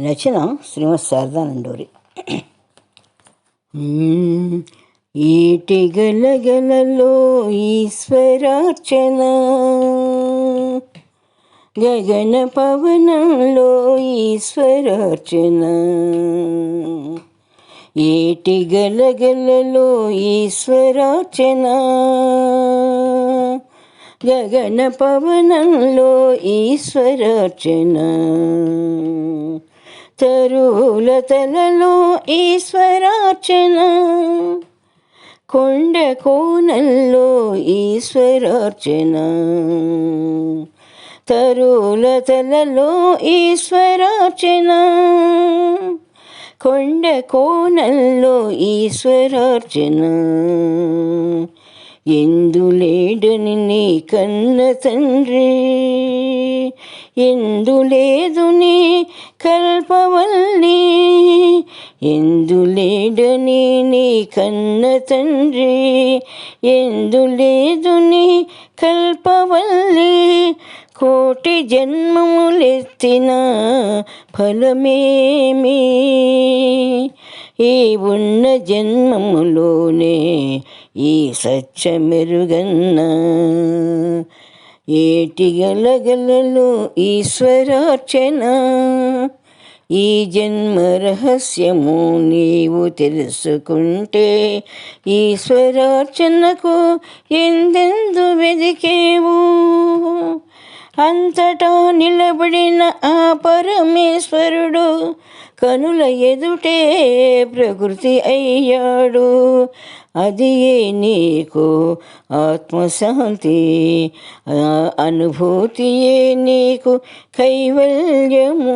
రచన శ్రీమత్ శారదానండూరి ఈటి గలగలలో ఈశ్వరార్చన గగన పవనంలో ఈశ్వరార్చన. ఏటి గలగలలో ఈశ్వరార్చన గగన పవనంలో ఈశ్వరార్చన. తరుల ఈశ్వరార్చన. కొండ కోనల్లో ఈశ్వరార్చన. తరుల ఈశ్వరార్చన. కొండ కోనల్లో ఈశ్వరార్చన. ఎందులేడని నీ కన్న తండ్రి ఎందులేదు నీ కల్పవల్లి ఎందులేడని నీ కన్న తండ్రి ఎందులేదు నీ కల్పవల్లి. కోటి జన్మములెత్తిన ఫలమేమి? ఈ ఉన్న జన్మములోనే ఈ సత్యమెరుగన్న ఏటి గలగలలో ఈశ్వరార్చన? ఈ జన్మ రహస్యము నీవు తెలుసుకుంటే ఈశ్వరార్చనకు ఎందెందు వెదికేవు? అంతటా నిలబడిన ఆ పరమేశ్వరుడు కనుల ఎదుటే ప్రకృతి అయ్యాడు. అది ఏ నీకు ఆత్మశాంతి? అనుభూతియే నీకు కైవల్యము?